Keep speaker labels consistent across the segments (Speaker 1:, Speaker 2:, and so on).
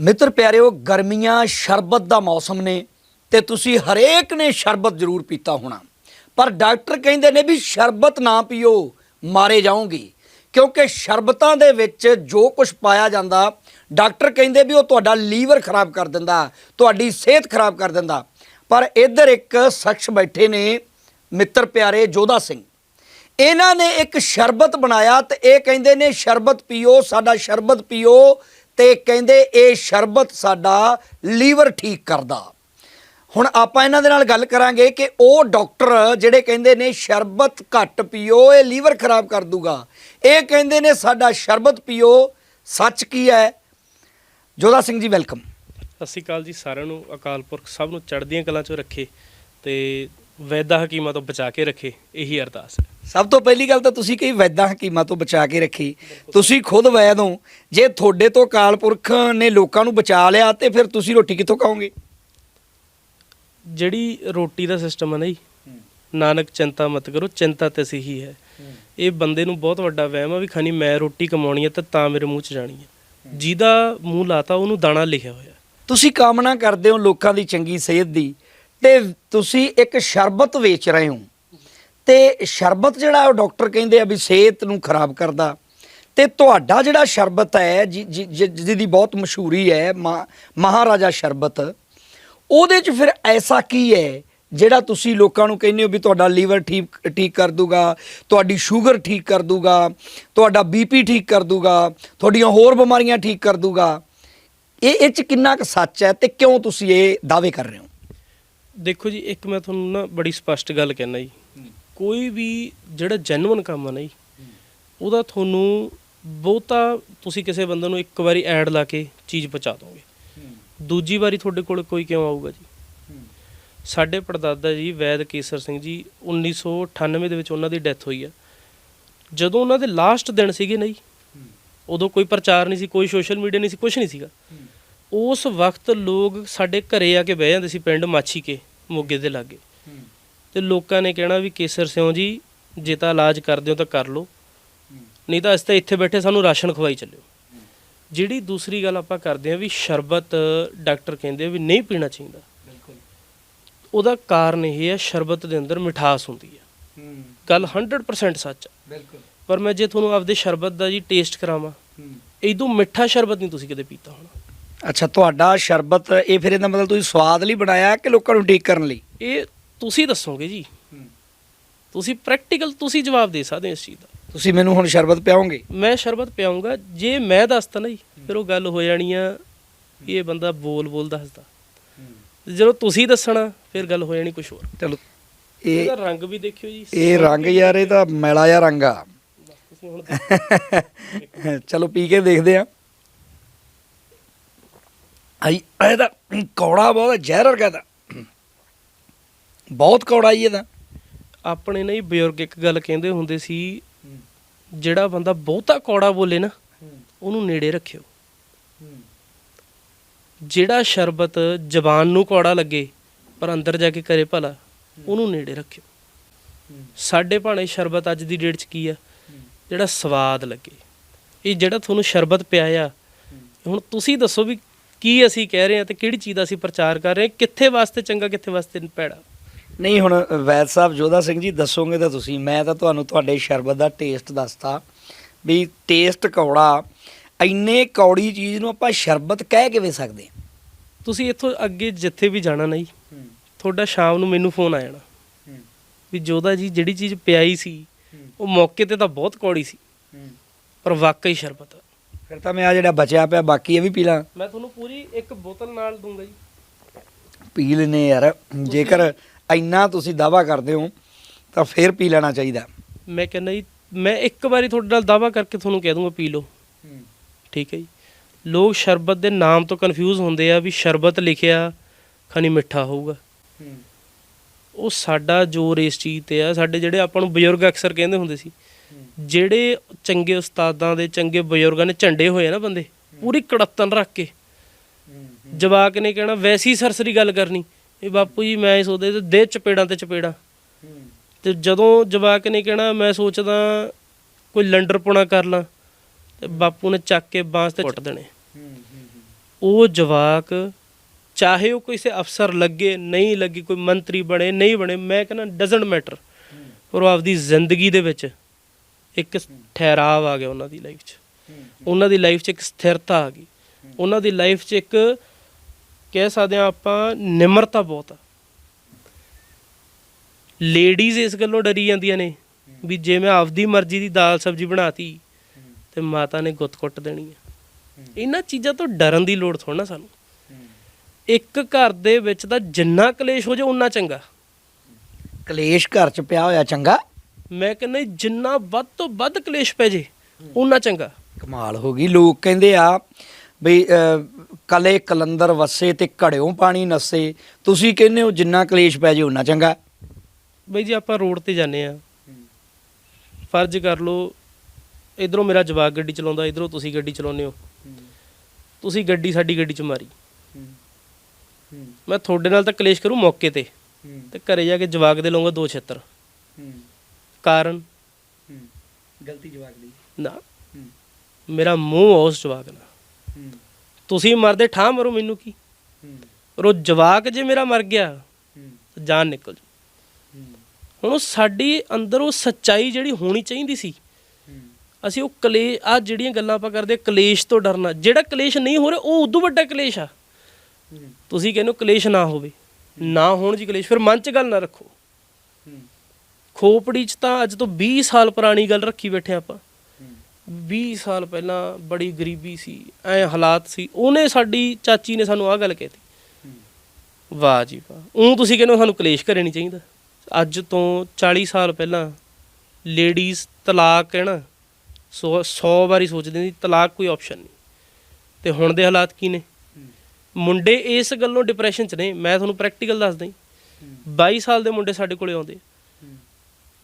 Speaker 1: ਮਿੱਤਰ ਪਿਆਰਿਓ, ਗਰਮੀਆਂ, ਸ਼ਰਬਤ ਦਾ ਮੌਸਮ ਨੇ ਤੇ ਤੁਸੀਂ ਹਰੇਕ ਨੇ ਸ਼ਰਬਤ ਜ਼ਰੂਰ ਪੀਤਾ ਹੋਣਾ। ਪਰ ਡਾਕਟਰ ਕਹਿੰਦੇ ਨੇ ਵੀ ਸ਼ਰਬਤ ਨਾ ਪੀਓ, ਮਾਰੇ ਜਾਓਗੇ। ਕਿਉਂਕਿ ਸ਼ਰਬਤਾਂ ਦੇ ਵਿੱਚ ਜੋ ਕੁਝ ਪਾਇਆ ਜਾਂਦਾ, ਡਾਕਟਰ ਕਹਿੰਦੇ ਵੀ ਉਹ ਤੁਹਾਡਾ ਲੀਵਰ ਖਰਾਬ ਕਰ ਦਿੰਦਾ, ਤੁਹਾਡੀ ਸਿਹਤ ਖਰਾਬ ਕਰ ਦਿੰਦਾ। ਪਰ ਇੱਧਰ ਇੱਕ ਸ਼ਖਸ ਬੈਠੇ ਨੇ, ਮਿੱਤਰ ਪਿਆਰੇ ਜੋਧਾ ਸਿੰਘ। ਇਹਨਾਂ ਨੇ ਇੱਕ ਸ਼ਰਬਤ ਬਣਾਇਆ ਤੇ ਇਹ ਕਹਿੰਦੇ ਨੇ, ਸ਼ਰਬਤ ਪੀਓ, ਸਾਡਾ ਸ਼ਰਬਤ ਪੀਓ ਤੇ ਕਹਿੰਦੇ ਇਹ ਸ਼ਰਬਤ ਸਾਡਾ ਲੀਵਰ ਠੀਕ ਕਰਦਾ। ਹੁਣ ਆਪਾਂ ਇਹਨਾਂ ਦੇ ਨਾਲ ਗੱਲ ਕਰਾਂਗੇ ਕਿ ਉਹ ਡਾਕਟਰ ਜਿਹੜੇ ਕਹਿੰਦੇ ਨੇ ਸ਼ਰਬਤ ਘੱਟ ਪੀਓ, ਇਹ ਲੀਵਰ ਖਰਾਬ ਕਰ ਦੂਗਾ। ਇਹ ਕਹਿੰਦੇ ਨੇ ਸਾਡਾ ਸ਼ਰਬਤ ਪੀਓ, ਸੱਚ ਕੀ ਹੈ? ਜੋਧਾ ਸਿੰਘ ਜੀ, ਵੈਲਕਮ।
Speaker 2: ਸਤਿ ਸ਼੍ਰੀ ਅਕਾਲ ਜੀ ਸਾਰਿਆਂ ਨੂੰ। ਅਕਾਲ ਪੁਰਖ ਸਭ ਨੂੰ ਚੜ੍ਹਦੀਆਂ ਕਲਾਂ 'ਚ ਰੱਖੇ ਤੇ ਵੈਦਾ ਹਕੀਮਾਂ ਤੋਂ ਬਚਾ ਕੇ ਰੱਖੇ ਇਹੀ ਅਰਦਾਸ ਹੈ।
Speaker 1: ਸਭ ਤੋਂ ਪਹਿਲੀ ਗੱਲ ਤਾਂ ਤੁਸੀਂ ਕਹੀ ਵੈਦਾਂ ਹਕੀਮਾਂ ਤੋਂ ਬਚਾ ਕੇ ਰੱਖੀ। ਤੁਸੀਂ ਖੁਦ ਵੈਦ ਹੋ। ਜੇ ਤੁਹਾਡੇ ਤੋਂ ਅਕਾਲ ਪੁਰਖ ਨੇ ਲੋਕਾਂ ਨੂੰ ਬਚਾ ਲਿਆ ਤੇ ਫਿਰ ਤੁਸੀਂ ਰੋਟੀ ਕਿੱਥੋਂ ਖਾਓਗੇ?
Speaker 2: ਜਿਹੜੀ ਰੋਟੀ ਦਾ ਸਿਸਟਮ ਹੈ ਨਾ ਜੀ ਨਾਨਕ ਚਿੰਤਾ ਮਤ ਕਰੋ ਚਿੰਤਾ ਤੇ ਸਹੀ ਹੈ ਇਹ ਬੰਦੇ ਨੂੰ ਬਹੁਤ ਵੱਡਾ ਵਹਿਮ ਆ ਵੀ ਖਾਨੀ ਮੈਂ ਰੋਟੀ ਕਮਾਉਣੀ ਹੈ ਤੇ ਤਾਂ ਮੇਰੇ ਮੂੰਹ 'ਚ ਜਾਣੀ ਹੈ ਜਿਹਦਾ ਮੂੰਹ ਲਾਤਾ ਉਹਨੂੰ ਦਾਣਾ ਲਿਖਿਆ ਹੋਇਆ।
Speaker 1: ਤੁਸੀਂ ਕਾਮਨਾ ਕਰਦੇ ਹੋ ਲੋਕਾਂ ਦੀ ਚੰਗੀ ਸਿਹਤ ਦੀ। ਤੇ ਤੁਸੀਂ ਇੱਕ ਸ਼ਰਬਤ ਵੇਚ ਰਹੇ ਹੋ। ਤੇ ਸ਼ਰਬਤ ਜਿਹੜਾ ਉਹ ਡਾਕਟਰ ਕਹਿੰਦੇ ਆ ਵੀ ਸਿਹਤ ਨੂੰ ਖਰਾਬ ਕਰਦਾ। ਤੇ ਤੁਹਾਡਾ ਜਿਹੜਾ ਸ਼ਰਬਤ ਹੈ, ਜਿ- ਜਿ- ਜਿਹਦੀ ਬਹੁਤ ਮਸ਼ਹੂਰੀ ਹੈ ਮਹਾ- ਮਹਾਰਾਜਾ ਸ਼ਰਬਤ, ਉਹਦੇ 'ਚ ਫਿਰ ਐਸਾ ਕੀ ਹੈ, ਜਿਹੜਾ ਤੁਸੀਂ ਲੋਕਾਂ ਨੂੰ ਕਹਿੰਦੇ ਹੋ ਵੀ ਤੁਹਾਡਾ ਲੀਵਰ ਠੀਕ ਠੀਕ ਕਰ ਦੂਗਾ, ਤੁਹਾਡੀ ਸ਼ੂਗਰ ਠੀਕ ਕਰ ਦੂਗਾ, ਤੁਹਾਡਾ ਬੀਪੀ ਠੀਕ ਕਰ ਦੂਗਾ, ਤੁਹਾਡੀਆਂ ਹੋਰ ਬਿਮਾਰੀਆਂ ਠੀਕ ਕਰ ਦੂਗਾ। ਇਹ ਇਹ 'ਚ ਕਿੰਨਾ ਕੁ ਸੱਚ ਹੈ ਤੇ ਕਿਉਂ ਤੁਸੀਂ ਇਹ ਦਾਅਵੇ ਕਰ ਰਹੇ ਹੋ?
Speaker 2: ਦੇਖੋ ਜੀ ਇੱਕ ਮੈਂ ਤੁਹਾਨੂੰ ਨਾ ਬੜੀ ਸਪਸ਼ਟ ਗੱਲ ਕਹਿਣਾ ਜੀ। ਕੋਈ ਵੀ ਜਿਹੜਾ ਜੈਨੂਇਨ ਕੰਮ ਆ ਨਾ ਜੀ ਉਹਦਾ ਤੁਹਾਨੂੰ ਬਹੁਤਾ ਤੁਸੀਂ ਕਿਸੇ ਬੰਦੇ ਨੂੰ ਇੱਕ ਵਾਰੀ ਐਡ ਲਾ ਕੇ ਚੀਜ਼ ਪਹੁੰਚਾ ਦੋਗੇ। ਦੂਜੀ ਵਾਰੀ ਤੁਹਾਡੇ ਕੋਲ ਕੋਈ ਕਿਉਂ ਆਊਗਾ ਜੀ? ਸਾਡੇ ਪੜਦਾਦਾ ਜੀ ਵੈਦ ਕੇਸਰ ਸਿੰਘ ਜੀ 1998 ਦੇ ਵਿੱਚ ਉਹਨਾਂ ਦੀ ਡੈਥ ਹੋਈ ਆ। ਜਦੋਂ ਉਹਨਾਂ ਦੇ ਲਾਸਟ ਦਿਨ ਸੀਗੇ ਨਾ ਜੀ ਉਦੋਂ ਕੋਈ ਪ੍ਰਚਾਰ ਨਹੀਂ ਸੀ ਕੋਈ ਸੋਸ਼ਲ ਮੀਡੀਆ ਨਹੀਂ ਸੀ ਕੁਝ ਨਹੀਂ ਸੀਗਾ। ਉਸ ਵਕਤ ਲੋਕ ਸਾਡੇ ਘਰੇ ਆ ਕੇ ਬਹਿ ਜਾਂਦੇ ਸੀ ਪਿੰਡ ਮਾਛੀ ਕੇ। ਮੋਗੇ ਦੇ ਲਾਗੇ। ਤੇ ਲੋਕਾਂ ਨੇ ਕਹਿਣਾ ਵੀ ਕੇਸਰ ਸਿਉ ਜੀ ਜੇ ਤਾਂ ਇਲਾਜ ਕਰਦੇ ਹੋ ਤਾਂ ਕਰ ਲਓ। ਨਹੀਂ ਤਾਂ ਅਸੀਂ ਤਾਂ ਇੱਥੇ ਬੈਠੇ ਸਾਨੂੰ ਰਾਸ਼ਨ ਖਵਾਈ ਚੱਲਿਓ। ਜਿਹੜੀ ਦੂਸਰੀ ਗੱਲ ਆਪਾਂ ਕਰਦੇ ਆ ਵੀ ਸ਼ਰਬਤ ਡਾਕਟਰ ਕਹਿੰਦੇ ਵੀ ਨਹੀਂ ਪੀਣਾ ਚਾਹੀਦਾ। ਉਹਦਾ ਕਾਰਨ ਇਹ ਹੈ ਸ਼ਰਬਤ ਦੇ ਅੰਦਰ ਮਿਠਾਸ ਹੁੰਦੀ ਹੈ। ਗੱਲ 100% ਸੱਚ ਹੈ
Speaker 1: ਬਿਲਕੁਲ।
Speaker 2: ਪਰ ਮੈਂ ਜੇ ਤੁਹਾਨੂੰ ਆਪਦੇ ਸ਼ਰਬਤ ਦਾ ਜੀ ਟੇਸਟ ਕਰਾਵਾਂ ਇਦੋਂ ਮਿੱਠਾ ਸ਼ਰਬਤ ਨਹੀਂ ਤੁਸੀਂ ਕਦੇ ਪੀਤਾ ਹੋਣਾ।
Speaker 1: ਅੱਛਾ ਤੁਹਾਡਾ ਸ਼ਰਬਤ ਇਹ ਫਿਰ ਇਹਦਾ ਮਤਲਬ ਤੁਸੀਂ ਸਵਾਦ ਲਈ ਬਣਾਇਆ ਕਿ ਲੋਕਾਂ ਨੂੰ ਠੀਕ ਕਰਨ ਲਈ?
Speaker 2: ਇਹ ਤੁਸੀਂ ਦੱਸੋਗੇ ਜੀ। ਤੁਸੀਂ ਪ੍ਰੈਕਟੀਕਲ ਤੁਸੀਂ ਜਵਾਬ ਦੇ ਸਕਦੇ ਹੋ ਇਸ ਚੀਜ਼ ਦਾ।
Speaker 1: ਤੁਸੀਂ ਮੈਨੂੰ ਹੁਣ ਸ਼ਰਬਤ ਪਿਆਓਗੇ?
Speaker 2: ਮੈਂ ਸ਼ਰਬਤ ਪਿਆਉਂਗਾ ਜੇ ਮੈਂ ਦੱਸਤਾ ਨਾ ਜੀ ਫਿਰ ਉਹ ਗੱਲ ਹੋ ਜਾਣੀ ਆ ਇਹ ਬੰਦਾ ਬੋਲ ਬੋਲ ਦੱਸਦਾ। ਜਦੋਂ ਤੁਸੀਂ ਦੱਸਣਾ ਫਿਰ ਗੱਲ ਹੋ ਜਾਣੀ ਕੁਝ ਹੋਰ।
Speaker 1: ਚਲੋ ਇਹ
Speaker 2: ਇਹਦਾ ਰੰਗ ਵੀ ਦੇਖਿਓ ਜੀ
Speaker 1: ਇਹ ਰੰਗ ਯਾਰ ਇਹ ਤਾਂ ਮੈਲਾ ਜਿਹਾ ਰੰਗ ਆ।
Speaker 2: ਤੁਸੀਂ ਹੁਣ
Speaker 1: ਚਲੋ ਪੀ ਕੇ ਦੇਖਦੇ ਆ। ਆਈ ਇਹਦਾ ਕੌੜਾ ਬਹੁਤ ਜ਼ਹਿਰ ਵਰਗਾ ਦਾ ਬਹੁਤ ਕੌੜਾ ਹੀ ਇਹਦਾ
Speaker 2: ਆਪਣੇ ਨਾ ਬਜ਼ੁਰਗ ਇੱਕ ਗੱਲ ਕਹਿੰਦੇ ਹੁੰਦੇ ਸੀ, ਜਿਹੜਾ ਬੰਦਾ ਬਹੁਤਾ ਕੌੜਾ ਬੋਲੇ ਨਾ, ਉਹਨੂੰ ਨੇੜੇ ਰੱਖਿਓ। ਜਿਹੜਾ ਸ਼ਰਬਤ ਜ਼ਬਾਨ ਨੂੰ ਕੌੜਾ ਲੱਗੇ, ਪਰ ਅੰਦਰ ਜਾ ਕੇ ਕਰੇ ਭਲਾ, ਉਹਨੂੰ ਨੇੜੇ ਰੱਖਿਓ। ਸਾਡੇ ਭਾਣੇ ਸ਼ਰਬਤ ਅੱਜ ਦੀ ਡੇਟ 'ਚ ਕੀ ਆ? ਜਿਹੜਾ ਸਵਾਦ ਲੱਗੇ। ਇਹ ਜਿਹੜਾ ਤੁਹਾਨੂੰ ਸ਼ਰਬਤ ਪਿਆ ਆ ਹੁਣ ਤੁਸੀਂ ਦੱਸੋ ਵੀ ਕੀ ਅਸੀਂ ਕਹਿ ਰਹੇ ਹਾਂ ਤੇ ਕਿਹੜੀ ਚੀਜ਼ ਦਾ ਅਸੀਂ ਪ੍ਰਚਾਰ ਕਰ ਰਹੇ ਹਾਂ? ਕਿੱਥੇ ਵਾਸਤੇ ਚੰਗਾ ਕਿੱਥੇ ਵਾਸਤੇ ਭੈੜਾ?
Speaker 1: ਨਹੀਂ ਹੁਣ ਵੈਦ ਸਾਹਿਬ ਜੋਧਾ ਸਿੰਘ ਜੀ ਦੱਸੋਗੇ ਤਾਂ ਤੁਸੀਂ। ਮੈਂ ਤਾਂ ਤੁਹਾਨੂੰ ਤੁਹਾਡੇ ਸ਼ਰਬਤ ਦਾ ਟੇਸਟ ਦੱਸਤਾ ਵੀ ਟੇਸਟ ਕੌੜਾ ਇੰਨੇ ਕੌੜੀ ਚੀਜ਼ ਨੂੰ ਆਪਾਂ ਸ਼ਰਬਤ ਕਹਿ ਕਿਵੇਂ ਸਕਦੇ?
Speaker 2: ਤੁਸੀਂ ਇੱਥੋਂ ਅੱਗੇ ਜਿੱਥੇ ਵੀ ਜਾਣਾ ਨਹੀਂ ਤੁਹਾਡਾ ਸ਼ਾਮ ਨੂੰ ਮੈਨੂੰ ਫੋਨ ਆ ਜਾਣਾ। ਵੀ ਜੋਦਾ ਜੀ ਜਿਹੜੀ ਚੀਜ਼ ਪਿਆਈ ਸੀ ਉਹ ਮੌਕੇ ਤੇ ਤਾਂ ਬਹੁਤ ਕੌੜੀ ਸੀ। ਪਰ ਵਾਕਈ ਸ਼ਰਬਤ।
Speaker 1: ਫਿਰ ਤਾਂ ਮੈਂ ਆ ਜਿਹੜਾ ਬਚਿਆ ਪਿਆ ਬਾਕੀ ਇਹ ਵੀ ਪੀ ਲਾਂ।
Speaker 2: ਮੈਂ ਤੁਹਾਨੂੰ ਪੂਰੀ ਇੱਕ ਬੋਤਲ ਨਾਲ ਦੂੰਗਾ ਜੀ।
Speaker 1: ਪੀ ਲੈਨੇ ਯਾਰ ਜੇਕਰ ਇੰਨਾ ਤੁਸੀਂ ਦਾਵਾ ਕਰਦੇ ਹੋ ਤਾਂ ਫਿਰ ਪੀ ਲੈਣਾ ਚਾਹੀਦਾ।
Speaker 2: ਮੈਂ ਕਹਿੰਦਾ ਜੀ ਮੈਂ ਇੱਕ ਵਾਰੀ ਤੁਹਾਡੇ ਨਾਲ ਦਾਵਾ ਕਰਕੇ ਤੁਹਾਨੂੰ ਕਹਿ ਦੂੰਗਾ ਪੀ ਲਓ। ਠੀਕ ਹੈ ਜੀ। ਲੋਕ ਸ਼ਰਬਤ ਦੇ ਨਾਮ ਤੋਂ ਕਨਫਿਊਜ਼ ਹੁੰਦੇ ਆ ਵੀ ਸ਼ਰਬਤ ਲਿਖਿਆ ਖਣੀ ਮਿੱਠਾ ਹੋਊਗਾ। ਉਹ ਸਾਡਾ ਜ਼ੋਰ ਇਸ ਚੀਜ਼ ਤੇ ਆ ਸਾਡੇ ਜਿਹੜੇ ਆਪਾਂ ਨੂੰ ਬਜ਼ੁਰਗ ਅਕਸਰ ਕਹਿੰਦੇ ਹੁੰਦੇ ਸੀ ਜਿਹੜੇ ਚੰਗੇ ਉਸਤਾਦਾਂ ਦੇ ਚੰਗੇ ਬਜ਼ੁਰਗਾਂ ਨੇ ਝੰਡੇ ਹੋਏ ਨਾ ਬੰਦੇ ਪੂਰੀ ਕੜੱਤਨ ਰੱਖ ਕੇ। ਜਵਾਕ ਨੇ ਕਹਿਣਾ ਵੈਸੀ ਸਰਸਰੀ ਗੱਲ ਕਰਨੀ। ਇਹ ਬਾਪੂ ਜੀ ਮੈਂ ਸੋਚਦੇ ਤੇ ਦੇ ਚਪੇੜਾਂ ਤੇ ਚਪੇੜਾਂ। ਤੇ ਜਦੋਂ ਜਵਾਕ ਨੇ ਕਹਿਣਾ ਮੈਂ ਸੋਚਦਾ ਕੋਈ ਲੰਡਰ ਪੁਣਾ ਕਰ ਲਾਂ। ਤੇ ਬਾਪੂ ਨੇ ਚੱਕ ਕੇ ਬਾਂਸ ਤੇ ਕੁੱਟ ਦੇਣੇ। ਉਹ ਜਵਾਕ ਚਾਹੇ ਉਹ ਕਿਸੇ ਅਫਸਰ ਲੱਗੇ ਨਹੀਂ ਲੱਗੇ ਕੋਈ ਮੰਤਰੀ ਬਣੇ ਨਹੀਂ ਬਣੇ ਮੈਂ ਕਹਿੰਦਾ ਡਸਨਟ ਮੈਟਰ ਪਰ ਉਹ ਆਪਦੀ ਜ਼ਿੰਦਗੀ ਦੇ ਵਿੱਚ ਇੱਕ ਠਹਿਰਾਵ ਆ ਗਿਆ ਉਹਨਾਂ ਦੀ ਲਾਈਫ 'ਚ। ਉਹਨਾਂ ਦੀ ਲਾਈਫ 'ਚ ਇੱਕ ਸਥਿਰਤਾ ਆ ਗਈ। ਉਹਨਾਂ ਦੀ ਲਾਈਫ 'ਚ ਇੱਕ ਕਹਿ ਸਕਦੇ ਆ ਆਪਾਂ ਨਿਮਰਤਾ ਬਹੁਤ ਆ। ਲੇਡੀਜ਼ ਇਸ ਗੱਲੋਂ ਡਰੀ ਜਾਂਦੀਆਂ ਨੇ ਵੀ ਜੇ ਮੈਂ ਆਪਦੀ ਮਰਜ਼ੀ ਦੀ ਦਾਲ ਸਬਜ਼ੀ ਬਣਾਤੀ ਤੇ ਮਾਤਾ ਨੇ ਗੁੱਤ ਕੁੱਟ ਦੇਣੀ ਆ। ਇਹਨਾਂ ਚੀਜ਼ਾਂ ਤੋਂ ਡਰਨ ਦੀ ਲੋੜ ਥੋੜਾ ਨਾ ਸਾਨੂੰ। ਇੱਕ ਘਰ ਦੇ ਵਿੱਚ ਤਾਂ ਜਿੰਨਾ ਕਲੇਸ਼ ਹੋ ਜਾਏ ਉਨਾ ਚੰਗਾ।
Speaker 1: ਕਲੇਸ਼ ਘਰ ਚ ਪਿਆ ਹੋਇਆ ਚੰਗਾ।
Speaker 2: ਮੈਂ ਕਹਿੰਦਾ ਜਿੰਨਾ ਵੱਧ ਤੋਂ ਵੱਧ ਕਲੇਸ਼ ਪੈ ਜੇ ਉਨਾ ਚੰਗਾ।
Speaker 1: ਕਮਾਲ ਹੋ ਗਈ। ਲੋਕ ਕਹਿੰਦੇ ਆ ਬਈ ਕਲੇ ਕਲੰਦਰ ਵਸੇ ਤੇ ਘੜਿਓਂ ਪਾਣੀ ਨਸੇ। ਤੁਸੀਂ ਕਹਿੰਦੇ ਹੋ ਜਿੰਨਾ ਕਲੇਸ਼ ਪੈ ਜੇ ਉਨਾ ਚੰਗਾ।
Speaker 2: ਬਈ ਜੀ ਆਪਾਂ ਰੋਡ ਤੇ ਜਾਂਦੇ ਆ। ਫਰਜ਼ ਕਰ ਲਓ ਇਧਰੋਂ ਮੇਰਾ ਜਵਾਕ ਗੱਡੀ ਚਲਾਉਂਦਾ ਇਧਰੋਂ ਤੁਸੀਂ ਗੱਡੀ ਚਲਾਉਂਦੇ ਹੋ। ਤੁਸੀਂ ਗੱਡੀ ਸਾਡੀ ਗੱਡੀ 'ਚ ਮਾਰੀ। ਮੈਂ ਤੁਹਾਡੇ ਨਾਲ ਤਾਂ ਕਲੇਸ਼ ਕਰੂੰ ਮੌਕੇ ਤੇ। ਤੇ ਘਰੇ ਜਾ ਕੇ ਜਵਾਕ ਦੇ ਲਵਾਂਗਾ ਦੋ ਛੇਤਰ। ਕਾਰਨ?
Speaker 1: ਗਲਤੀ ਜਵਾਕ ਦੀ।
Speaker 2: ਨਾ। ਮੇਰਾ ਮੂੰਹ ਉਸ ਜਵਾਕ ਨਾਲ। ਤੁਸੀਂ ਮਰਦੇ ਠਾਹ ਮਰੋ ਮੈਨੂੰ ਕੀ? ਉਹ ਜਵਾਕ ਜੇ ਮੇਰਾ ਮਰ ਗਿਆ ਜਾਨ ਨਿਕਲ ਜੂ। ਹੁਣ ਉਹ ਸਾਡੀ ਅੰਦਰ ਉਹ ਸੱਚਾਈ ਜਿਹੜੀ ਹੋਣੀ ਚਾਹੀਦੀ ਸੀ ਅਸੀਂ ਉਹ ਕਲੇ ਆ ਜਿਹੜੀਆਂ ਗੱਲਾਂ ਆਪਾਂ ਕਰਦੇ ਕਲੇਸ਼ ਤੋਂ ਡਰਨਾ। ਜਿਹੜਾ ਕਲੇਸ਼ ਨਹੀਂ ਹੋ ਰਿਹਾ ਉਹ ਉਦੋਂ ਵੱਡਾ ਕਲੇਸ਼ ਆ। ਤੁਸੀਂ ਕਹਿੰਦੇ ਕਲੇਸ਼ ਨਾ ਹੋਵੇ। ਨਾ ਹੋਣ ਜੀ ਕਲੇਸ਼ ਫਿਰ ਮਨ 'ਚ ਗੱਲ ਨਾ ਰੱਖੋ। ਖੋਪੜੀ 'ਚ ਤਾਂ ਅੱਜ ਤੋਂ 20 ਸਾਲ ਪੁਰਾਣੀ ਗੱਲ ਰੱਖੀ ਬੈਠੇ ਆਪਾਂ। 20 ਸਾਲ ਪਹਿਲਾਂ ਬੜੀ ਗਰੀਬੀ ਸੀ ਐ ਹਾਲਾਤ ਸੀ। ਉਹਨੇ ਸਾਡੀ ਚਾਚੀ ਨੇ ਸਾਨੂੰ ਆਹ ਗੱਲ ਕਹਿਤੀ। ਵਾਹ ਜੀ ਵਾਹ। ਉਹ ਤੁਸੀਂ ਕਹਿੰਦੇ ਹੋ ਸਾਨੂੰ ਕਲੇਸ਼ ਕਰੇ ਨਹੀਂ ਚਾਹੀਦਾ। ਅੱਜ ਤੋਂ 40 ਸਾਲ ਪਹਿਲਾਂ ਲੇਡੀਜ਼ ਤਲਾਕ ਕਹਿਣਾ ਸੌ 100 ਵਾਰੀ ਸੋਚਦੇ ਸੀ ਤਲਾਕ ਕੋਈ ਆਪਸ਼ਨ ਨਹੀਂ। ਤੇ ਹੁਣ ਦੇ ਹਾਲਾਤ ਕੀ ਨੇ? ਮੁੰਡੇ ਇਸ ਗੱਲੋਂ ਡਿਪਰੈਸ਼ਨ 'ਚ ਨੇ ਮੈਂ ਤੁਹਾਨੂੰ ਪ੍ਰੈਕਟੀਕਲ ਦੱਸਦਾ ਜੀ। 22 ਸਾਲ ਦੇ ਮੁੰਡੇ ਸਾਡੇ ਕੋਲੇ ਆਉਂਦੇ।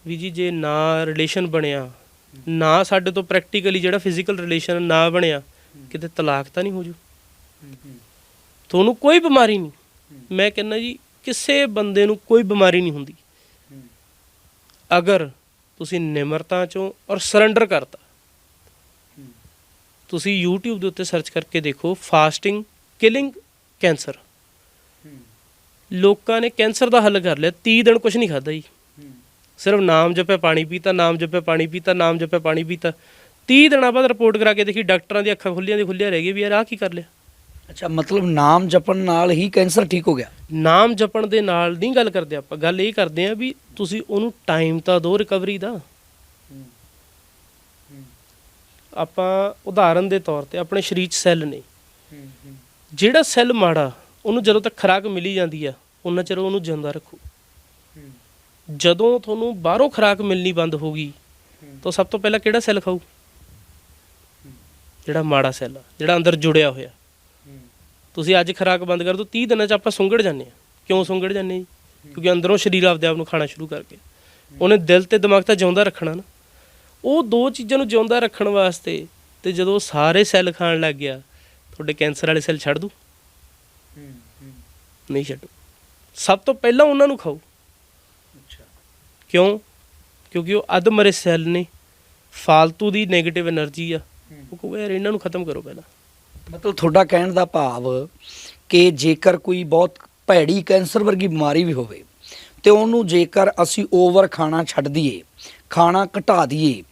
Speaker 2: ਵੀ ਜੀ ਜੇ ਨਾ ਰਿਲੇਸ਼ਨ ਬਣਿਆ, ਨਾ ਸਾਡੇ ਤੋਂ ਪ੍ਰੈਕਟੀਕਲੀ ਜਿਹੜਾ ਫਿਜ਼ੀਕਲ ਰਿਲੇਸ਼ਨ ਨਾ ਬਣਿਆ, ਕਿਤੇ ਤਲਾਕ ਤਾਂ ਨਹੀਂ ਹੋ ਜੂ? ਤੁਹਾਨੂੰ ਕੋਈ ਬਿਮਾਰੀ ਨਹੀਂ। ਮੈਂ ਕਹਿੰਦਾ ਜੀ, ਕਿਸੇ ਬੰਦੇ ਨੂੰ ਕੋਈ ਬਿਮਾਰੀ ਨਹੀਂ ਹੁੰਦੀ। ਅਗਰ ਤੁਸੀਂ ਨਿਮਰਤਾ ਚੋਂ ਔਰ ਸਰੈਂਡਰ ਕਰਤਾ। ਤੁਸੀਂ YouTube ਦੇ ਉੱਤੇ ਸਰਚ ਕਰਕੇ ਦੇਖੋ ਫਾਸਟਿੰਗ ਕਿਲਿੰਗ ਕੈਂਸਰ ਲੋਕਾਂ ਨੇ ਕੈਂਸਰ ਦਾ ਹੱਲ ਕਰ ਲਿਆ 30 ਦਿਨ ਕੁਝ ਨਹੀਂ ਖਾਦਾ ਜੀ। ਸਿਰਫ ਨਾਮ ਜਪਿਆ ਪਾਣੀ ਪੀਤਾ ਨਾਮ ਜਪਿਆ ਪਾਣੀ ਪੀਤਾ ਨਾਮ ਜਪਿਆ ਪਾਣੀ ਪੀਤਾ। 30 ਦਿਨਾਂ ਬਾਅਦ ਰਿਪੋਰਟ ਕਰਾ ਕੇ ਦੇਖੀ ਡਾਕਟਰਾਂ ਦੀ ਅੱਖਾਂ ਖੁੱਲੀਆਂ ਦੀ ਖੁੱਲੀਆਂ ਰਹਿ ਗਈ ਵੀ ਯਾਰ ਆਹ ਕੀ ਕਰ ਲਿਆ।
Speaker 1: ਅੱਛਾ ਮਤਲਬ ਨਾਮ ਜਪਣ ਨਾਲ ਹੀ ਕੈਂਸਰ ਠੀਕ ਹੋ ਗਿਆ?
Speaker 2: ਨਾਮ ਜਪਣ ਦੇ ਨਾਲ ਨਹੀਂ ਗੱਲ ਕਰਦੇ ਆਪਾਂ ਗੱਲ ਇਹ ਕਰਦੇ ਆ ਵੀ ਤੁਸੀਂ ਉਹਨੂੰ ਟਾਈਮ ਤਾਂ ਦਿਓ ਰਿਕਵਰੀ ਦਾ। ਆਪਾਂ ਉਦਾਹਰਨ ਦੇ ਤੌਰ ਤੇ ਆਪਣੇ ਸਰੀਰ 'ਚ ਸੈੱਲ ਨੇ। ਜਿਹੜਾ ਸੈੱਲ ਮਾੜਾ ਉਹਨੂੰ ਜਦੋਂ ਤੱਕ ਖੁਰਾਕ ਮਿਲੀ ਜਾਂਦੀ ਆ ਉਹਨਾਂ ਚਿਰ ਉਹਨੂੰ ਜਿੰਦਾ ਰੱਖੋ। ਜਦੋਂ ਤੁਹਾਨੂੰ ਬਾਹਰੋਂ ਖੁਰਾਕ ਮਿਲਣੀ ਬੰਦ ਹੋ ਗਈ ਤਾਂ ਸਭ ਤੋਂ ਪਹਿਲਾਂ ਕਿਹੜਾ ਸੈੱਲ ਖਾਊ? ਜਿਹੜਾ ਮਾੜਾ ਸੈੱਲ ਆ ਜਿਹੜਾ ਅੰਦਰ ਜੁੜਿਆ ਹੋਇਆ। ਤੁਸੀਂ ਅੱਜ ਖੁਰਾਕ ਬੰਦ ਕਰ ਦੋ 30 ਦਿਨਾਂ 'ਚ ਆਪਾਂ ਸੁੰਗੜ ਜਾਂਦੇ ਆ ਕਿਉਂ ਸੁੰਗੜ ਜਾਂਦੇ ਜੀ? ਕਿਉਂਕਿ ਅੰਦਰੋਂ ਸਰੀਰ ਆਪਦੇ ਆਪ ਨੂੰ ਖਾਣਾ ਸ਼ੁਰੂ ਕਰਕੇ। ਉਹਨੇ ਦਿਲ ਤੇ ਦਿਮਾਗ ਤਾਂ ਜਿਉਂਦਾ ਰੱਖਣਾ ਨਾ। ਉਹ ਦੋ ਚੀਜ਼ਾਂ ਨੂੰ ਜਿਉਂਦਾ ਰੱਖਣ ਵਾਸਤੇ ਤੇ ਜਦੋਂ ਸਾਰੇ ਸੈੱਲ ਖਾਣ ਲੱਗ ਗਿਆ ਤੁਹਾਡੇ ਕੈਂਸਰ ਵਾਲੇ ਸੈੱਲ ਛੱਡ ਦੂ? ਨਹੀਂ ਛੱਡੂ। ਸਭ ਤੋਂ ਪਹਿਲਾਂ ਉਹਨਾਂ ਨੂੰ ਖਾਓ ਕਿਉਂ? ਕਿਉਂਕਿ ਉਹ ਅਧਮਰੇ ਸੈੱਲ ਨੇ। ਫਾਲਤੂ ਦੀ ਨੈਗੇਟਿਵ એનર્ਜੀ ਆ। ਉਹ ਕਹੂਗਾ ਯਾਰ ਇਹਨਾਂ ਨੂੰ ਖਤਮ ਕਰੋ ਪਹਿਲਾਂ।
Speaker 1: ਮਤਲਬ ਤੁਹਾਡਾ ਕਹਿਣ ਦਾ ਭਾਵ ਕਿ ਜੇਕਰ ਕੋਈ ਬਹੁਤ ਭੈੜੀ ਕੈਂਸਰ ਵਰਗੀ ਬਿਮਾਰੀ ਵੀ ਹੋਵੇ ਤੇ ਉਹਨੂੰ ਜੇਕਰ ਅਸੀਂ ਓਵਰ ਖਾਣਾ ਛੱਡ ਦਈਏ ਖਾਣਾ ਘਟਾ ਦਈਏ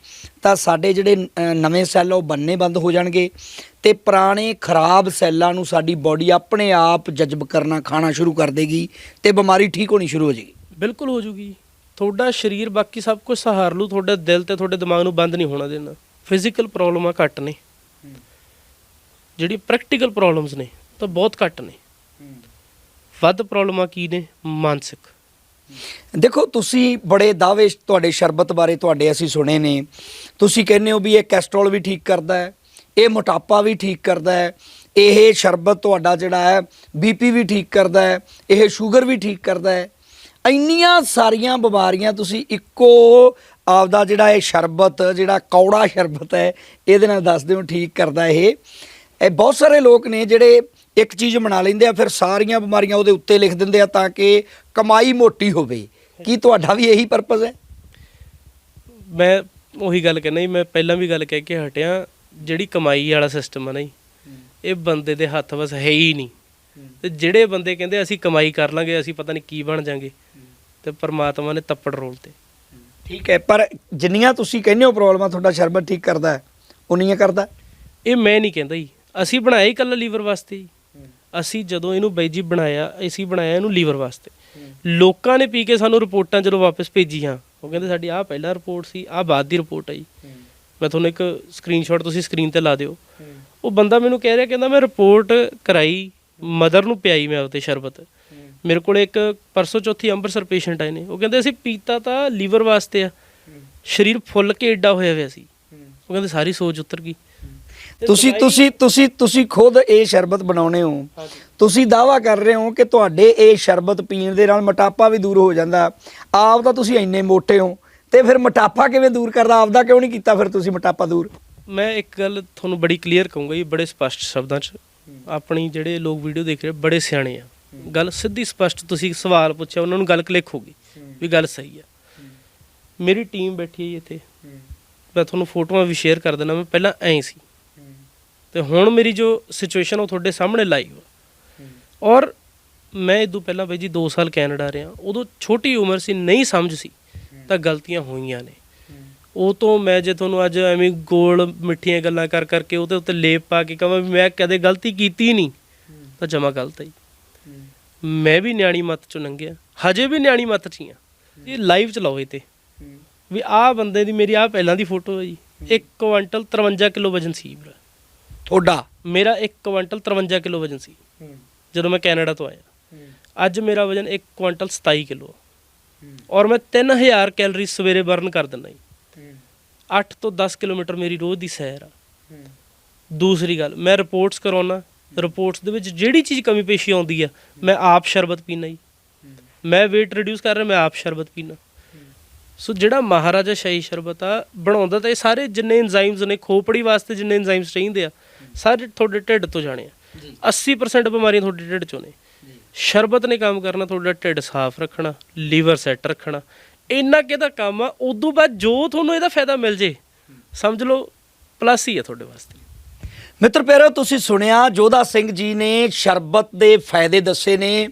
Speaker 1: ਤਾਂ ਸਾਡੇ ਜਿਹੜੇ ਨਵੇਂ ਸੈੱਲ ਉਹ ਬੰਨੇ ਬੰਦ ਹੋ ਜਾਣਗੇ ਤੇ ਪੁਰਾਣੇ ਖਰਾਬ ਸੈੱਲਾਂ ਨੂੰ ਸਾਡੀ ਬਾਡੀ ਆਪਣੇ ਆਪ ਜਜ਼ਬ ਕਰਨਾ ਖਾਣਾ ਸ਼ੁਰੂ ਕਰ ਦੇਗੀ ਤੇ ਬਿਮਾਰੀ ਠੀਕ ਹੋਣੀ ਸ਼ੁਰੂ ਹੋ ਜਾਏਗੀ
Speaker 2: ਬਿਲਕੁਲ ਹੋ ਜੂਗੀ। ਤੁਹਾਡਾ ਸਰੀਰ ਬਾਕੀ ਸਭ ਕੁਝ ਸਹਾਰ ਲੂ, ਤੁਹਾਡੇ ਦਿਲ ਤੇ ਤੁਹਾਡੇ ਦਿਮਾਗ ਨੂੰ ਬੰਦ ਨਹੀਂ ਹੋਣਾ ਦੇਣਾ। ਫਿਜ਼ੀਕਲ ਪ੍ਰੋਬਲਮਾਂ ਘੱਟ ਨੇ। ਜਿਹੜੀ ਪ੍ਰੈਕਟੀਕਲ ਪ੍ਰੋਬਲਮਸ ਨੇ, ਤਾਂ ਬਹੁਤ ਘੱਟ ਨੇ। ਵੱਧ ਪ੍ਰੋਬਲਮਾਂ ਕੀ ਨੇ? ਮਾਨਸਿਕ।
Speaker 1: ਦੇਖੋ, ਤੁਸੀਂ ਬੜੇ ਦਾਅਵੇ ਤੁਹਾਡੇ ਸ਼ਰਬਤ ਬਾਰੇ ਤੁਹਾਡੇ ਅਸੀਂ ਸੁਣੇ ਨੇ। ਤੁਸੀਂ ਕਹਿੰਦੇ ਹੋ ਵੀ ਇਹ ਕੈਸਟਰੋਲ ਵੀ ਠੀਕ ਕਰਦਾ ਹੈ, ਇਹ ਮੋਟਾਪਾ ਵੀ ਠੀਕ ਕਰਦਾ ਹੈ, ਇਹ ਸ਼ਰਬਤ ਤੁਹਾਡਾ ਜਿਹੜਾ ਹੈ ਬੀਪੀ ਵੀ ਠੀਕ ਕਰਦਾ ਹੈ, ਇਹ ਸ਼ੂਗਰ ਵੀ ਠੀਕ ਕਰਦਾ ਹੈ। ਇੰਨੀਆਂ ਸਾਰੀਆਂ ਬਿਮਾਰੀਆਂ ਤੁਸੀਂ ਇੱਕੋ ਆਪਦਾ ਜਿਹੜਾ ਇਹ ਸ਼ਰਬਤ, ਜਿਹੜਾ ਕੌੜਾ ਸ਼ਰਬਤ ਹੈ, ਇਹਦੇ ਨਾਲ ਦੱਸ ਦਿਓ ਠੀਕ ਕਰਦਾ ਇਹ। ਇਹ ਬਹੁਤ ਸਾਰੇ ਲੋਕ ਨੇ ਜਿਹੜੇ ਇੱਕ ਚੀਜ਼ ਬਣਾ ਲੈਂਦੇ ਆ, ਫਿਰ ਸਾਰੀਆਂ ਬਿਮਾਰੀਆਂ ਉਹਦੇ ਉੱਤੇ ਲਿਖ ਦਿੰਦੇ ਆ ਤਾਂ ਕਿ ਕਮਾਈ ਮੋਟੀ ਹੋਵੇ। ਕੀ ਤੁਹਾਡਾ ਵੀ ਇਹੀ ਪਰਪਸ ਹੈ?
Speaker 2: ਮੈਂ ਉਹੀ ਗੱਲ ਕਹਿੰਦਾ ਜੀ, ਮੈਂ ਪਹਿਲਾਂ ਵੀ ਗੱਲ ਕਹਿ ਕੇ ਹਟਿਆ, ਜਿਹੜੀ ਕਮਾਈ ਵਾਲਾ ਸਿਸਟਮ ਆ ਨਾ ਜੀ, ਇਹ ਬੰਦੇ ਦੇ ਹੱਥ ਵਸ ਹੈ ਹੀ ਨਹੀਂ। ਤੇ ਜਿਹੜੇ ਬੰਦੇ ਕਹਿੰਦੇ ਅਸੀਂ ਕਮਾਈ ਕਰ ਲਾਂਗੇ ਅਸੀਂ ਪਤਾ ਨਹੀਂ ਕੀ ਬਣ ਜਾਾਂਗੇ। ਤੇ ਪਰਮਾਤਮਾ ਨੇ ਤੱਪੜ ਰੋਲ ਤੇ।
Speaker 1: ਠੀਕ ਹੈ ਪਰ ਜਿੰਨੀਆਂ ਤੁਸੀਂ ਕਹਿੰਦੇ ਹੋ ਪ੍ਰੋਬਲਮਾਂ ਤੁਹਾਡਾ ਸ਼ਰਬਤ ਠੀਕ ਕਰਦਾ ਹੈ ਉਨੀਆਂ ਕਰਦਾ
Speaker 2: ਇਹ ਮੈਂ ਨਹੀਂ ਕਹਿੰਦਾ ਜੀ। ਅਸੀਂ ਬਣਾਇਆ ਹੀ ਕੱਲਾ ਲੀਵਰ ਵਾਸਤੇ ਜੀ। ਅਸੀਂ ਜਦੋਂ ਇਹਨੂੰ ਬਾਈ ਜੀ ਬਣਾਇਆ ਅਸੀਂ ਬਣਾਇਆ ਇਹਨੂੰ ਲੀਵਰ ਵਾਸਤੇ। ਲੋਕਾਂ ਨੇ ਪੀ ਕੇ ਸਾਨੂੰ ਰਿਪੋਰਟਾਂ ਜਦੋਂ ਵਾਪਸ ਭੇਜੀਆਂ ਉਹ ਕਹਿੰਦੇ ਸਾਡੀ ਆਹ ਪਹਿਲਾ ਰਿਪੋਰਟ ਸੀ ਆਹ ਬਾਅਦ ਦੀ ਰਿਪੋਰਟ ਜੀ। ਮੈਂ ਤੁਹਾਨੂੰ ਇੱਕ ਸਕਰੀਨਸ਼ਾਟ ਤੁਸੀਂ ਸਕਰੀਨ ਤੇ ਲਾ ਦਿਓ। ਉਹ ਬੰਦਾ ਮੈਨੂੰ ਕਹਿ ਰਿਹਾ ਕਹਿੰਦਾ ਮੈਂ ਰਿਪੋਰਟ ਕਰਾਈ ਮਦਰ ਨੂੰ ਪਿਆਈ ਮੈਂ ਉਹਤੇ ਸ਼ਰਬਤ। ਮੇਰੇ ਕੋਲ ਇੱਕ ਪਰਸੋਂ ਚੌਥੀ ਅੰਮ੍ਰਿਤਸਰ ਪੇਸ਼ੈਂਟ ਆਏ ਨੇ। ਉਹ ਕਹਿੰਦੇ ਅਸੀਂ ਪੀਤਾ ਤਾਂ ਲੀਵਰ ਵਾਸਤੇ ਆ। ਸਰੀਰ ਫੁੱਲ ਕੇ ਏਡਾ ਹੋਇਆ ਹੋਇਆ ਸੀ। ਉਹ ਕਹਿੰਦੇ ਸਾਰੀ ਸੋਚ ਉਤਰ ਗਈ।
Speaker 1: ਤੁਸੀਂ ਤੁਸੀਂ ਤੁਸੀਂ ਤੁਸੀਂ ਖੁਦ ਇਹ ਸ਼ਰਬਤ ਬਣਾਉਣੇ ਹੋ। ਤੁਸੀਂ ਦਾਵਾ ਕਰ ਰਹੇ ਹੋ ਕਿ ਤੁਹਾਡੇ ਇਹ ਸ਼ਰਬਤ ਪੀਣ ਦੇ ਨਾਲ ਮੋਟਾਪਾ ਵੀ ਦੂਰ ਹੋ ਜਾਂਦਾ। ਆਪ ਤਾਂ ਤੁਸੀਂ ਇੰਨੇ ਮੋਟੇ ਹੋ ਤੇ ਫਿਰ ਮੋਟਾਪਾ ਕਿਵੇਂ ਦੂਰ ਕਰਦਾ? ਆਪਦਾ ਕਿਉਂ ਨਹੀਂ ਕੀਤਾ ਫਿਰ ਤੁਸੀਂ ਮੋਟਾਪਾ ਦੂਰ?
Speaker 2: ਮੈਂ ਇੱਕ ਗੱਲ ਤੁਹਾਨੂੰ ਬੜੀ ਕਲੀਅਰ ਕਹੂੰਗਾ ਜੀ ਬੜੇ ਸਪਸ਼ਟ ਸ਼ਬਦਾਂ 'ਚ। ਆਪਣੀ ਜਿਹੜੇ ਲੋਕ ਵੀਡੀਓ ਦੇਖ ਰਹੇ ਬੜੇ ਸਿਆਣੇ ਆ। ਗੱਲ ਸਿੱਧੀ ਸਪਸ਼ਟ ਤੁਸੀਂ ਸਵਾਲ ਪੁੱਛਿਆ, ਉਹਨਾਂ ਨੂੰ ਗੱਲ ਕਲਿੱਕ ਹੋ ਗਈ ਵੀ ਗੱਲ ਸਹੀ ਆ। ਮੇਰੀ ਟੀਮ ਬੈਠੀ ਹੈ ਜੀ ਇੱਥੇ। ਮੈਂ ਤੁਹਾਨੂੰ ਫੋਟੋਆਂ ਵੀ ਸ਼ੇਅਰ ਕਰ ਦਿੰਦਾ, ਮੈਂ ਪਹਿਲਾਂ ਐਂ ਸੀ। ਤੇ ਹੁਣ ਮੇਰੀ ਜੋ ਸਿਚੁਏਸ਼ਨ ਉਹ ਤੁਹਾਡੇ ਸਾਹਮਣੇ ਲਾਈਵ ਆ। ਔਰ ਮੈਂ ਇਦੋਂ ਪਹਿਲਾਂ ਬਾਈ ਜੀ 2 ਸਾਲ ਕੈਨੇਡਾ ਰਿਹਾ, ਉਦੋਂ ਛੋਟੀ ਉਮਰ ਸੀ, ਨਹੀਂ ਸਮਝ ਸੀ, ਤਾਂ ਗਲਤੀਆਂ ਹੋਈਆਂ ਨੇ। ਉਹ ਤੋਂ ਮੈਂ ਜੇ ਤੁਹਾਨੂੰ ਅੱਜ ਐਵੇਂ ਗੋਲ ਮਿੱਠੀਆਂ ਗੱਲਾਂ ਕਰ ਕਰਕੇ ਉਹਦੇ ਉੱਤੇ ਲੇਪ ਪਾ ਕੇ ਕਹਾਂ ਵੀ ਮੈਂ ਕਦੇ ਗਲਤੀ ਕੀਤੀ ਨਹੀਂ ਤਾਂ ਜਮਾ ਗਲਤ ਹੈ। ਮੈਂ ਵੀ ਨਿਆਣੀ ਮੱਤ ਚੋਂ ਲੰਘਿਆ। ਹਜੇ ਵੀ ਨਿਆਣੀ ਮੱਤ 'ਚ ਹੀ ਆ। ਇਹ ਲਾਈਵ ਚਲਾਓ ਇਹ ਤੇ। ਵੀ ਆਹ ਬੰਦੇ ਦੀ ਮੇਰੀ ਆਹ ਪਹਿਲਾਂ ਦੀ ਫੋਟੋ ਹੈ ਜੀ। 1 ਕੁਇੰਟਲ 53 ਕਿਲੋ ਵਜਨ ਸੀ ਮੇਰਾ।
Speaker 1: ਤੁਹਾਡਾ?
Speaker 2: ਮੇਰਾ 1 ਕੁਇੰਟਲ 53 ਕਿਲੋ ਵਜਨ ਸੀ। ਜਦੋਂ ਮੈਂ ਕੈਨੇਡਾ ਤੋਂ ਆਇਆ। ਅੱਜ ਮੇਰਾ ਵਜਨ 1 ਕੁਇੰਟਲ 27 ਕਿਲੋ ਔਰ ਮੈਂ 3000 ਕੈਲਰੀ ਸਵੇਰੇ ਬਰਨ ਕਰ ਦਿੰਦਾ ਜੀ। 8 ਤੋਂ 10 ਕਿਲੋਮੀਟਰ ਮੇਰੀ ਰੋਜ਼ ਦੀ ਸੈਰ ਆ। ਦੂਸਰੀ ਗੱਲ ਮੈਂ ਰਿਪੋਰਟਸ ਕਰਾਉਣਾ ਰਿਪੋਰਟਸ ਦੇ ਵਿੱਚ ਜਿਹੜੀ ਚੀਜ਼ ਕਮੀ ਪੇਸ਼ੀ ਆਉਂਦੀ ਆ ਮੈਂ ਆਪ ਸ਼ਰਬਤ ਪੀਣਾ ਜੀ। ਮੈਂ weight ਰਿਡਿਊਸ ਕਰ ਰਿਹਾ ਮੈਂ ਆਪ ਸ਼ਰਬਤ ਪੀਣਾ ਸੋ ਜਿਹੜਾ ਮਹਾਰਾਜਾ ਸ਼ਾਹੀ ਸ਼ਰਬਤ ਆ ਬਣਾਉਂਦਾ ਤਾਂ ਇਹ ਸਾਰੇ ਜਿੰਨੇ ਐਂਜ਼ਾਈਮਸ ਨੇ ਖੋਪੜੀ ਵਾਸਤੇ ਜਿੰਨੇ ਐਂਜ਼ਾਈਮਸ ਚਾਹੀਦੇ ਆ ਸਾਰੇ ਤੁਹਾਡੇ ਢਿੱਡ ਤੋਂ ਜਾਣੇ ਆ। 80% ਬਿਮਾਰੀਆਂ ਤੁਹਾਡੇ ਢਿੱਡ ਚੋਂ ਨੇ। ਸ਼ਰਬਤ ਨੇ ਕੰਮ ਕਰਨਾ ਤੁਹਾਡਾ ਢਿੱਡ ਸਾਫ਼ ਰੱਖਣਾ ਲੀਵਰ ਸੈੱਟ ਰੱਖਣਾ ਇੰਨਾ ਕਿਹਦਾ ਕੰਮ ਆ ਉਦੋਂ ਬਾਅਦ ਜੋ ਤੁਹਾਨੂੰ ਇਹਦਾ ਫਾਇਦਾ ਮਿਲ ਜੇ ਸਮਝ ਲਓ ਪਲੱਸ ਹੀ ਆ ਤੁਹਾਡੇ ਵਾਸਤੇ।
Speaker 1: ਮਿੱਤਰ ਪਿਆਰੋ ਤੁਸੀਂ ਸੁਣਿਆ ਜੋਧਾ ਸਿੰਘ ਜੀ ਨੇ ਸ਼ਰਬਤ ਦੇ ਫਾਇਦੇ ਦੱਸੇ ਨੇ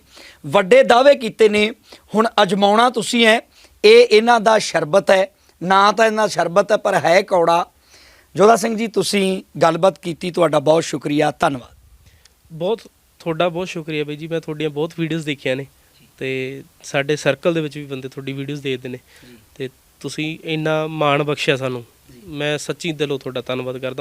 Speaker 1: ਵੱਡੇ ਦਾਅਵੇ ਕੀਤੇ ਨੇ। ਹੁਣ ਅਜਮਾਉਣਾ ਤੁਸੀਂ ਹੈ ਇਹ ਇਹਨਾਂ ਦਾ ਸ਼ਰਬਤ ਹੈ ਨਾ ਤਾਂ ਇਹਨਾਂ ਦਾ ਸ਼ਰਬਤ ਹੈ ਪਰ ਹੈ ਕੌੜਾ। ਜੋਧਾ ਸਿੰਘ ਜੀ ਤੁਸੀਂ ਗੱਲਬਾਤ ਕੀਤੀ ਤੁਹਾਡਾ ਬਹੁਤ ਸ਼ੁਕਰੀਆ ਧੰਨਵਾਦ।
Speaker 2: ਬਹੁਤ ਤੁਹਾਡਾ ਬਹੁਤ ਸ਼ੁਕਰੀਆ ਬਾਈ ਜੀ ਮੈਂ ਤੁਹਾਡੀਆਂ ਬਹੁਤ ਵੀਡੀਓਜ਼ ਦੇਖੀਆਂ ਨੇ। ਤੇ ਸਾਡੇ ਸਰਕਲ ਦੇ ਵਿੱਚ ਵੀ ਬੰਦੇ ਤੁਹਾਡੀ ਵੀਡੀਓਜ਼ ਦੇਖਦੇ ਨੇ ਤੇ ਤੁਸੀਂ ਇੰਨਾ ਮਾਣ ਬਖਸ਼ਿਆ ਸਾਨੂੰ। ਮੈਂ ਸੱਚੀ ਦਿਲੋਂ ਤੁਹਾਡਾ ਧੰਨਵਾਦ ਕਰਦਾ।